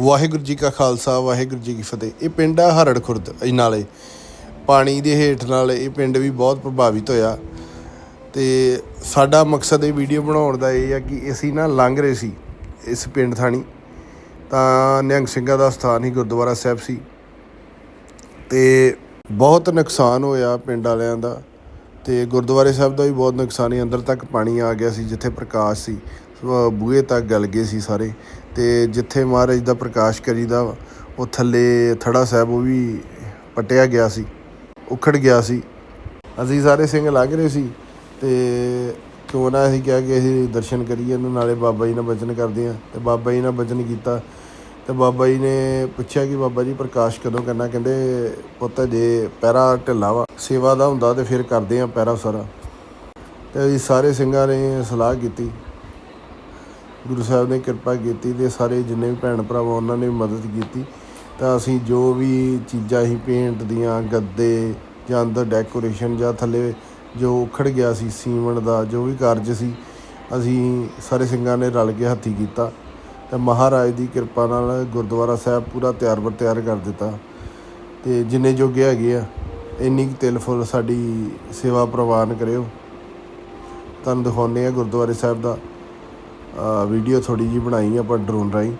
ਵਾਹਿਗੁਰੂ ਜੀ ਕਾ ਖਾਲਸਾ, ਵਾਹਿਗੁਰੂ ਜੀ ਕੀ ਫਤਿਹ। ਇਹ ਪਿੰਡ ਆ ਹਰੜ ਖੁਰਦ ਨਾਲੇ। ਪਾਣੀ ਦੇ ਹੇਠ ਨਾਲ ਇਹ ਪਿੰਡ ਵੀ ਬਹੁਤ ਪ੍ਰਭਾਵਿਤ ਹੋਇਆ। ਤੇ ਸਾਡਾ ਮਕਸਦ ਇਹ ਵੀਡੀਓ ਬਣਾਉਣ ਦਾ ਇਹ ਆ ਕਿ ਅਸੀਂ ਨਾ ਲੰਘ ਰਹੇ ਸੀ ਇਸ ਪਿੰਡ ਥਾਣੀ। ਤਾਂ ਨਿਹੰਗ ਸਿੰਘਾਂ ਦਾ ਸਥਾਨ ਹੀ ਗੁਰਦੁਆਰਾ ਸਾਹਿਬ ਸੀ। ਤੇ ਬਹੁਤ ਨੁਕਸਾਨ ਹੋਇਆ ਪਿੰਡ ਵਾਲਿਆਂ ਦਾ। ਤੇ ਗੁਰਦੁਆਰੇ ਸਾਹਿਬ ਦਾ ਵੀ ਬਹੁਤ ਨੁਕਸਾਨ ਹੀ ਅੰਦਰ ਤੱਕ ਪਾਣੀ ਆ ਗਿਆ ਸੀ, ਜਿੱਥੇ ਪ੍ਰਕਾਸ਼ ਸੀ। ਬੂਹੇ ਤੱਕ ਗਲ ਗਏ ਸੀ ਸਾਰੇ ਤੇ ਜਿੱਥੇ ਮਹਾਰਾਜ ਦਾ ਪ੍ਰਕਾਸ਼ ਕਰੀਦਾ ਵਾ, ਉਹ ਥੱਲੇ ਥੜਾ ਸਾਹਿਬ ਉਹ ਵੀ ਪਟਿਆ ਗਿਆ ਸੀ ਉਖੜ ਗਿਆ ਸੀ। ਅਸੀਂ ਸਾਰੇ ਸਿੰਘ ਲੱਗ ਰਹੇ ਸੀ ਤੇ ਕਿਉਂ ਨਾ ਅਸੀਂ ਕਿਹਾ ਕਿ ਅਸੀਂ ਦਰਸ਼ਨ ਕਰੀਏ ਇਹਨੂੰ ਨਾਲੇ ਬਾਬਾ ਜੀ ਨਾਲ ਬਚਨ ਕਰਦੇ ਆ ਤੇ ਬਾਬਾ ਜੀ ਨਾਲ ਬਚਨ ਕੀਤਾ ਤੇ ਬਾਬਾ ਜੀ ਨੇ ਪੁੱਛਿਆ ਕਿ ਬਾਬਾ ਜੀ ਪ੍ਰਕਾਸ਼ ਕਦੋਂ ਕਰਨਾ? ਕਹਿੰਦੇ ਪੁੱਤ ਜੇ ਪੈਰਾ ਢਿੱਲਾ ਵਾ ਸੇਵਾ ਦਾ ਹੁੰਦਾ ਤੇ ਫਿਰ ਕਰਦੇ ਆ ਪੈਰਾ ਸਾਰਾ ਤੇ ਅਸੀਂ ਸਾਰੇ ਸਿੰਘਾਂ ਨੇ ਸਲਾਹ ਕੀਤੀ ਗੁਰੂ ਸਾਹਿਬ ਨੇ ਕਿਰਪਾ ਕੀਤੀ ਤੇ ਸਾਰੇ ਜਿੰਨੇ ਵੀ ਭੈਣ ਭਰਾਵਾਂ, ਉਹਨਾਂ ਨੇ ਵੀ ਮਦਦ ਕੀਤੀ। ਤਾਂ ਅਸੀਂ ਜੋ ਵੀ ਚੀਜ਼ਾਂ ਹੀ ਪੇਂਟ ਦੀਆਂ, ਗੱਦੇ ਜਾਂ ਅੰਦਰ ਡੈਕੋਰੇਸ਼ਨ ਜਾਂ ਥੱਲੇ ਜੋ ਉਖੜ ਗਿਆ ਸੀ ਸੀਮੈਂਟ ਦਾ ਜੋ ਵੀ ਕਾਰਜ ਸੀ, ਅਸੀਂ ਸਾਰੇ ਸਿੰਘਾਂ ਨੇ ਰਲ ਕੇ ਹੱਥੀ ਕੀਤਾ। ਤੇ ਮਹਾਰਾਜ ਦੀ ਕਿਰਪਾ ਨਾਲ ਗੁਰਦੁਆਰਾ ਸਾਹਿਬ ਪੂਰਾ ਤਿਆਰ ਬਰ ਤਿਆਰ ਕਰ ਦਿੱਤਾ। ਤੇ ਜਿੰਨੇ ਜੋਗੇ ਹੈਗੇ ਆ, ਇੰਨੀ ਕੁ ਤਿਲ ਫੁੱਲ ਸਾਡੀ ਸੇਵਾ ਪ੍ਰਵਾਨ ਕਰਿਓ। ਤੁਹਾਨੂੰ ਦਿਖਾਉਂਦੇ ਆ ਗੁਰਦੁਆਰੇ ਸਾਹਿਬ ਦਾ। ਵੀਡੀਓ ਥੋੜੀ ਜੀ ਬਣਾਈ ਆਪਾਂ ਡਰੋਨ ਰਾਹੀਂ।